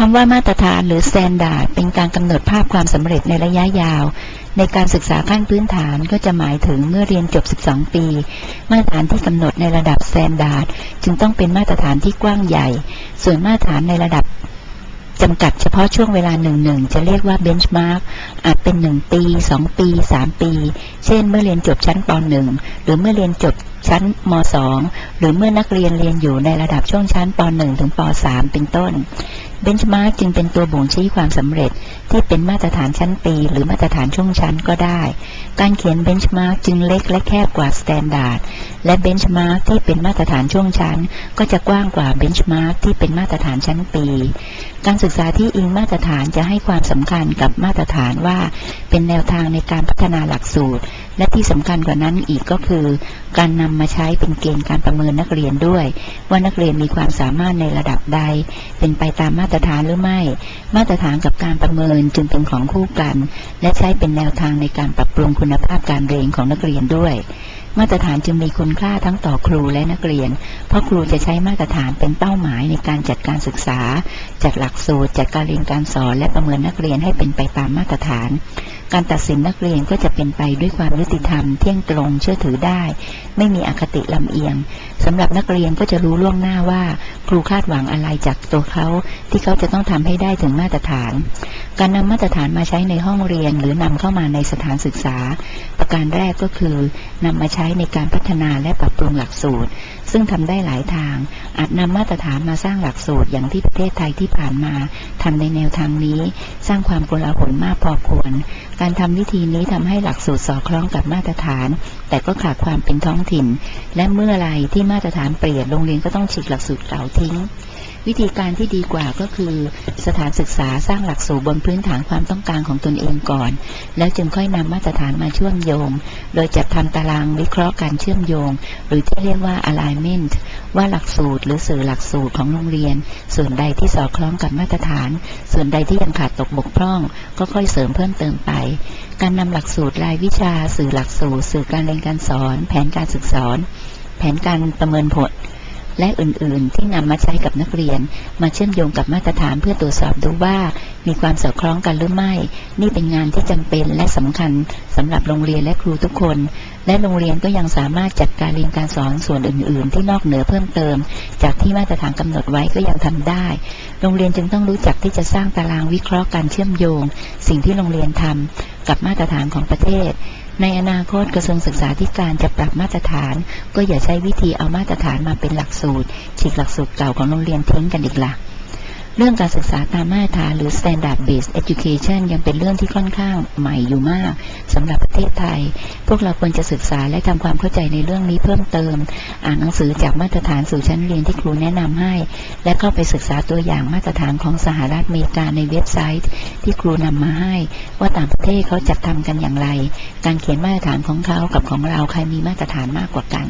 คำว่ามาตรฐานหรือ standard เป็นการกำหนดภาพความสำเร็จในระยะยาว ในการศึกษาขั้นพื้นฐานก็จะหมายถึงเมื่อเรียนจบ 12 ปี มาตรฐานที่กำหนดในระดับ standard จึงต้องเป็นมาตรฐานที่กว้างใหญ่ ส่วนมาตรฐานในระดับจำกัดเฉพาะช่วงเวลาหนึ่งหนึ่งจะเรียกว่า benchmark อาจเป็น 1 ปี 2 ปี 3 ปี เช่น เมื่อเรียนจบชั้นป .1 หรือเมื่อเรียนจบชั้นม .2 หรือเมื่อนักเรียนเรียนอยู่ในระดับช่วงชั้นป .1 ถึงป .3 เป็นต้นเบนช์มาร์กจึงเป็นตัวบ่งชี้ความสำเร็จที่เป็นมาตรฐานชั้นปี หรือมาตรฐานช่วงชั้นก็ได้ การเขียนเบนช์มาร์กจึงเล็กและแคบกว่าสแตนดาร์ดและเบนช์มาร์กที่เป็นมาตรฐานช่วงชั้น ก็จะกว้างกว่าเบนช์มาร์กที่เป็นมาตรฐานชั้นปี การศึกษาที่อิงมาตรฐานจะให้ความสำคัญกับมาตรฐานว่า เป็นแนวทางในการพัฒนาหลักสูตร และที่สำคัญกว่านั้นอีกก็คือ การนำมาใช้เป็นเกณฑ์การประเมินนักเรียนด้วย ว่านักเรียนมีความสามารถในระดับใด เป็นไปตามมาตรฐานหรือไม่ มาตรฐานกับการประเมินจึงเป็นของคู่กัน และใช้เป็นแนวทางในการปรับปรุงคุณภาพการเรียนของนักเรียนด้วยมาตรฐานจึงมีคุณค่าทั้งต่อครูและนักเรียน เพราะครูจะใช้มาตรฐานเป็นเป้าหมายในการจัดการศึกษา จัดหลักสูตร จัดการเรียนการสอน และประเมินนักเรียนให้เป็นไปตามมาตรฐาน การตัดสินนักเรียนก็จะเป็นไปด้วยความยุติธรรม เที่ยงตรง เชื่อถือได้ ไม่มีอคติลำเอียงสำหรับนักเรียนก็จะรู้ล่วงหน้าว่า ครูคาดหวังอะไรจากตัวเขาที่เขาจะต้องทำให้ได้ถึงมาตรฐาน การนำมาตรฐานมาใช้ในห้องเรียนหรือนำเข้ามาในสถานศึกษา ประการแรกก็คือนำมาใช้ในการพัฒนาและปรับปรุงหลักสูตร ซึ่งทำได้หลายทาง อาจนำมาตรฐานมาสร้างหลักสูตรอย่างที่ประเทศไทยที่ผ่านมาทำในแนวทางนี้ สร้างความโกลาหลมากพอควร การทำวิธีนี้ทำให้หลักสูตรสอดคล้องกับมาตรฐาน แต่ก็ขาดความเป็นท้องถิ่นและเมื่อไรที่มาตรฐานเปลี่ยนโรงเรียนก็ต้องฉีกหลักสูตรเก่าทิ้ง วิธีการที่ดีกว่าก็คือสถานศึกษาสร้างหลักสูตรบนพื้นฐานความต้องการของตนเองก่อน แล้วจึงค่อยนำมาตรฐานมาเชื่อมโยง โดยจัดทำตารางวิเคราะห์การเชื่อมโยง หรือที่เรียกว่า alignment ว่าหลักสูตรหรือสื่อหลักสูตรของโรงเรียน ส่วนใดที่สอดคล้องกับมาตรฐาน ส่วนใดที่ยังขาดตกบกพร่อง ก็ค่อยเสริมเพิ่มเติมไป การนำหลักสูตรรายวิชา สื่อหลักสูตร สื่อการเรียนการสอน แผนการศึกษาแผนการประเมินผล และอื่นๆ ที่นำมาใช้กับนักเรียน มาเชื่อมโยงกับมาตรฐานเพื่อตรวจสอบดูว่า มีความสอดคล้องกันหรือไม่ นี่เป็นงานที่จำเป็นและสำคัญสำหรับโรงเรียนและครูทุกคน และโรงเรียนก็ยังสามารถจัดการเรียนการสอนส่วนอื่น ๆ ที่นอกเหนือเพิ่มเติม จากที่มาตรฐานกำหนดไว้ก็ยังทำได้ โรงเรียนจึงต้องรู้จักที่จะสร้างตารางวิเคราะห์การเชื่อมโยง สิ่งที่โรงเรียนทำ กับมาตรฐานของประเทศ ในอนาคตกระทรวงศึกษาธิการจะปรับมาตรฐาน ก็อย่าใช้วิธีเอามาตรฐานมาเป็นหลักสูตรฉีกหลักสูตรเก่าของโรงเรียนทิ้งกันอีกละ่ะ เรื่องการศึกษาตามมาตรฐานหรือ standard based education ยังเป็นเรื่องที่ค่อนข้างใหม่อยู่มากสำหรับประเทศไทย พวกเราควรจะศึกษาและทำความเข้าใจในเรื่องนี้เพิ่มเติม อ่านหนังสือจากมาตรฐานสู่ชั้นเรียนที่ครูแนะนำให้ และเข้าไปศึกษาตัวอย่างมาตรฐานของสหรัฐอเมริกาในเว็บไซต์ ที่ครูนำมาให้ ว่าต่างประเทศเขาจัดทำกันอย่างไร การเขียนมาตรฐานของเขากับของเราใครมีมาตรฐานมากกว่ากัน